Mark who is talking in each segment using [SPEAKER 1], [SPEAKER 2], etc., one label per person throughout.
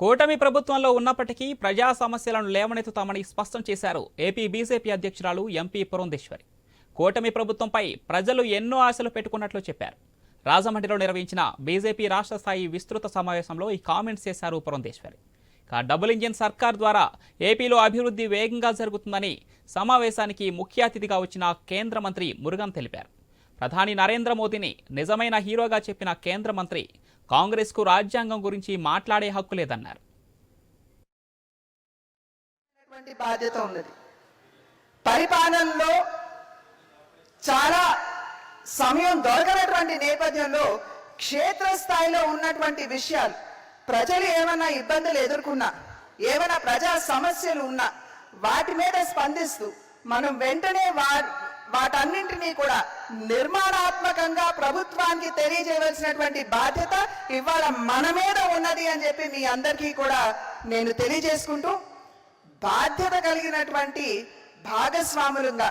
[SPEAKER 1] కూటమి ప్రభుత్వంలో ఉన్నప్పటికీ ప్రజా సమస్యలను లేవనెత్తుతామని స్పష్టం చేశారు ఏపీ బీజేపీ అధ్యక్షురాలు ఎంపీ పురంధేశ్వరి. కూటమి ప్రభుత్వంపై ప్రజలు ఎన్నో ఆశలు పెట్టుకున్నట్లు చెప్పారు. రాజమండ్రిలో నిర్వహించిన బీజేపీ రాష్ట్ర స్థాయి విస్తృత సమావేశంలో ఈ కామెంట్స్ చేశారు పురంధేశ్వరి. ఇక డబుల్ ఇంజిన్ సర్కార్ ద్వారా ఏపీలో అభివృద్ధి వేగంగా జరుగుతుందని సమావేశానికి ముఖ్య అతిథిగా వచ్చిన కేంద్ర మంత్రి మురుగన్ తెలిపారు. ప్రధాని నరేంద్ర మోదీని నిజమైన హీరోగా చెప్పిన కేంద్ర మంత్రి కాంగ్రెస్కు రాజ్యాంగం గురించి మాట్లాడే హక్కు లేదన్నారు.
[SPEAKER 2] బాధ్యత ఉన్నది. పరిపాలనలో చాలా సమయం దొరకనటువంటి నేపథ్యంలో క్షేత్రస్థాయిలో ఉన్నటువంటి విషయాలు ప్రజలు ఏమైనా ఇబ్బందులు ఎదుర్కొన్నా ఏమైనా ప్రజా సమస్యలు ఉన్నా వాటి మీద స్పందిస్తూ మనం వెంటనే వారు వాటన్నింటినీ కూడా నిర్మాణాత్మకంగా ప్రభుత్వానికి తెలియజేయవలసినటువంటి బాధ్యత ఇవాళ మన మీద ఉన్నది అని చెప్పి మీ అందరికీ కూడా నేను తెలియజేసుకుంటూ బాధ్యత కలిగినటువంటి భాగస్వాములుగా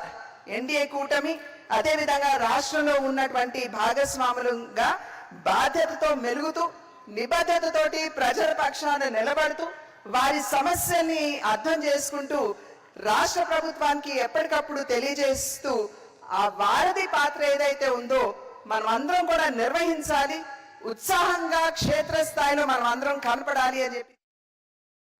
[SPEAKER 2] ఎన్డీఏ కూటమి అదేవిధంగా రాష్ట్రంలో ఉన్నటువంటి భాగస్వాములుగా బాధ్యతతో మెలుగుతూ నిబద్ధతతోటి ప్రజల పక్షాన నిలబడుతూ వారి సమస్యని అర్థం చేసుకుంటూ రాష్ట్ర ప్రభుత్వానికి ఎప్పటికప్పుడు తెలియజేస్తూ ఆ వారధి పాత్ర ఏదైతే ఉందో మనం అందరం కూడా నిర్వహించాలి. ఉత్సాహంగా క్షేత్రస్థాయిలో మనం అందరం కనపడాలి అని చెప్పి